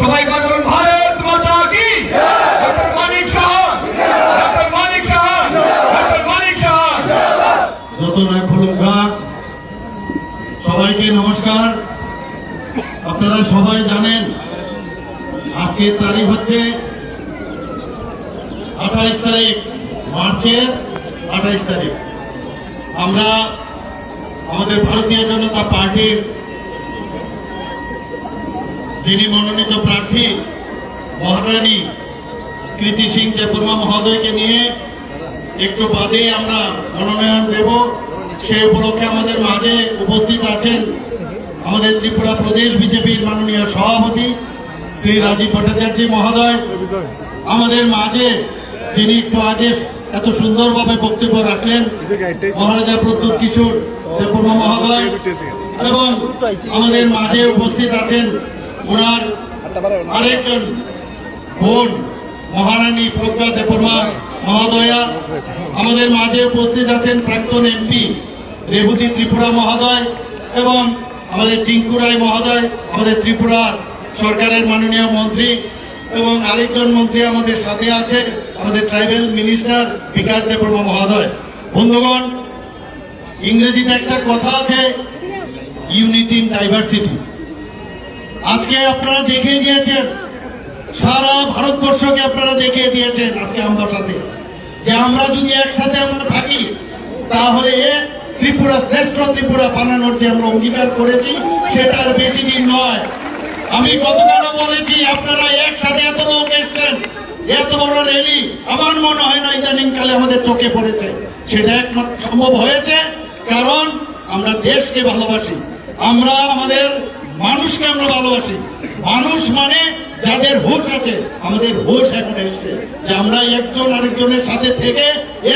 সবাই বলুন ভারত মাতা কি? মানিক শাহ। ডক্টর মানিক শাহ। ডক্টর মানিক শাহ। যত নয় ফুলুঙ্গা সবাইকে নমস্কার। আপনারা সবাই জানেন, আজকের তারিখ হচ্ছে আঠাইশ তারিখ, মার্চের আঠাইশ তারিখ। আমরা আমাদের ভারতীয় জনতা পার্টির যিনি মনোনীত প্রার্থী, মহারানী কৃতি সিং দেববর্মা মহোদয়কে নিয়ে একটু বাদে আমরা মনোনয়ন দেব। সেই উপলক্ষে আমাদের মাঝে উপস্থিত আছেন আমাদের ত্রিপুরা প্রদেশ বিজেপির মাননীয় সভাপতি শ্রী রাজীব ভট্টাচার্য মহোদয়, আমাদের মাঝে তিনি একটু আগে এত সুন্দরভাবে বক্তব্য রাখলেন। মহারাজা প্রদ্যুৎ কিশোর দেববর্মা মহোদয় এবং আমাদের মাঝে উপস্থিত আছেন ওনার আরেকজন বোন, মহারানী প্রজ্ঞা দেববর্মা মহোদয়া। আমাদের মাঝে উপস্থিত আছেন প্রাক্তন এমপি রেবতী ত্রিপুরা মহোদয় এবং আমাদের টিঙ্কু রায় মহোদয়, আমাদের ত্রিপুরা সরকারের মাননীয় মন্ত্রী এবং আরেকজন মন্ত্রী আমাদের সাথে আছে আমাদের ট্রাইবেল মিনিস্টার বিকাশ দেববর্মা মহোদয়। বন্ধুগণ, ইংরেজিতে একটা কথা আছে ইউনিটি ইন ডাইভার্সিটি আজকে আপনারা দেখে গিয়েছেন সারা ভারতবর্ষকে আপনারা দেখিয়ে দিয়েছেন আজকে আমার সাথে। যে আমরা যদি একসাথে আমরা থাকি, তাহলে ত্রিপুরা, শ্রেষ্ঠ ত্রিপুরা বানানোর যে আমরা অঙ্গীকার করেছি, সেটা আর বেশি দিন নয়। আমি গতকালও বলেছি, আপনারা একসাথে এত লোক এসছেন, এত বড় র্যালি। আমার মনে হয় না ইদানিং কালে আমাদের চোখে পড়েছে। সেটা একমাত্র সম্ভব হয়েছে, কারণ আমরা দেশকে ভালোবাসি। আমরা আমাদের মানুষকে আমরা ভালোবাসি। মানুষ মানে যাদের হুশ আছে, আমাদের হুশ এখন এসছে যে আমরা একজন আরেকজনের সাথে থেকে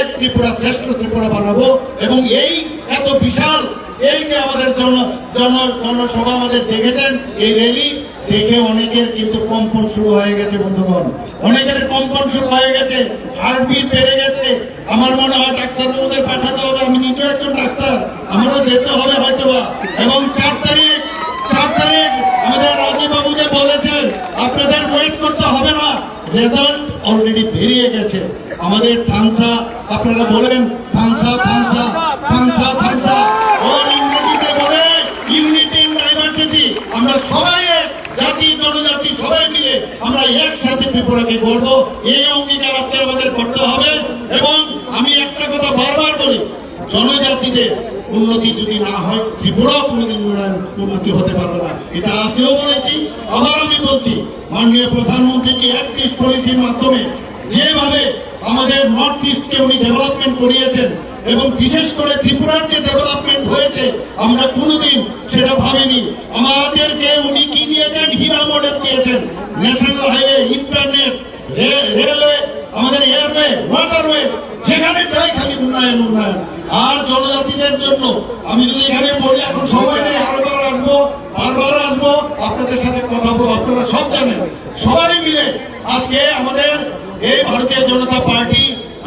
এক ত্রিপুরা, শ্রেষ্ঠ ত্রিপুরা বানাবো এবং এই এত বিশাল। এই যে আমাদের জন জন জনসভা আমাদের দেখেছেন এই র্যালি দেখে অনেকের কিন্তু কম্পন শুরু হয়ে গেছে, বন্ধুগণ। অনেকের কম্পন শুরু হয়ে গেছে। হার্টবিট বেড়ে গেছে। আমার মনে হয় ডাক্তারবাবুদের পাঠাতে হবে। আমি নিজেও একজন ডাক্তার। আমারও যেতে হবে হয়তোবা। এবং চার তারিখ চার তারিখ আমাদের রাজীব বাবু যে বলেছেন, আপনাদের ওয়েট করতে হবে না। রেজাল্ট অলরেডি বেরিয়ে গেছে। আমাদের থানসা, আপনারা বলেন থানসা একসাথে ত্রিপুরাকে গড়ব, এই অঙ্গীকার আজকে আমাদের করতে হবে। এবং আমি একটা কথা বারবার বলি জনজাতিদের উন্নতি যদি না হয়, ত্রিপুরাও কোনোদিন উন্নতি হতে পারবে না। এটা আজকেও বলেছি, আবার আমি বলছি, মাননীয় প্রধানমন্ত্রীকে ইস্ট পলিসির মাধ্যমে যেভাবে আমাদের নর্থ ইস্টকে উনি ডেভেলপমেন্ট করিয়েছেন এবং বিশেষ করে ত্রিপুরার যে ডেভেলপমেন্ট হয়েছে, আমরা কোনোদিন সেটা ভাবিনি। আমাদেরকে উনি কি দিয়েছেন? হীরা মডেল দিয়েছেন। ন্যাশনাল হাইওয়ে ইন্টারনেট রেলওয়ে আমাদের এয়ারওয়ে ওয়াটারওয়ে যেখানে যাই খালি উন্নয়ন উন্নয়ন। আর জনজাতিদের জন্য, আমি যদি এখানে বলি, এখন সময় নেই, আরবার আসব, বারবার আসব, আপনাদের সাথে কথা বলব, আপনারা সব জানেন। সবাই মিলে আজকে আমাদের এই ভারতীয় জনতা পার্টি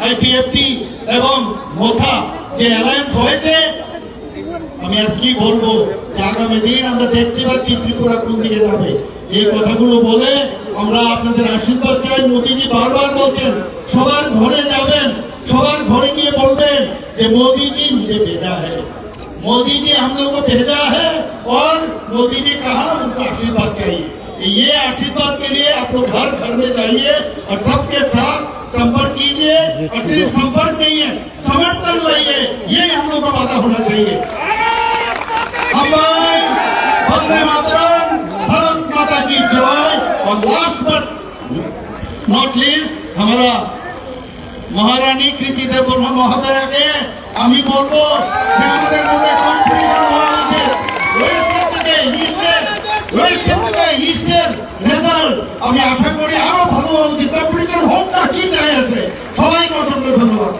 আইপিএফটি এবং মোথা যে অ্যালায়েন্স হয়েছে আমি আর কি বলবো যে আগামী দিন আমরা দেখতে পাচ্ছি ত্রিপুরা কোন দিকে যাবে এই কথাগুলো বলে আমরা আপনাদের আশীর্বাদ চাই মোদীজি বারবার বলছেন সবার ঘরে যাবেন সবার ঘরে গিয়ে বলবেন যে मोदी जी मुझे भेजा है मोदी जी हम लोग को भेजा है और मोदी जी कहा उनको आशीर्वाद चाहिए ये आशीर्वाद के लिए आप लोग घर घर में जाइए और सबके साथ संपर्क कीजिए और सिर्फ संपर्क नहीं है समर्थन लाइए ये हम लोग का वादा होना चाहिए हमारे वंदे मातरम भारत माता की जय और लास्ट बट नॉट लीस्ट हमारा মহারানী কৃতি দেববর্মা মহোদয়াকে আমি বলবো যে আমাদের মধ্যে কম্পিটিশন হওয়া উচিত ওয়েস্টের থেকে ইস্টের ওয়েস্টের থেকে ইস্টের রেজাল্ট আমি আশা করি আরও ভালো হওয়া কম্পিটিশন হোক না, কি যায় আছে? সবাইকে অসংখ্য ধন্যবাদ।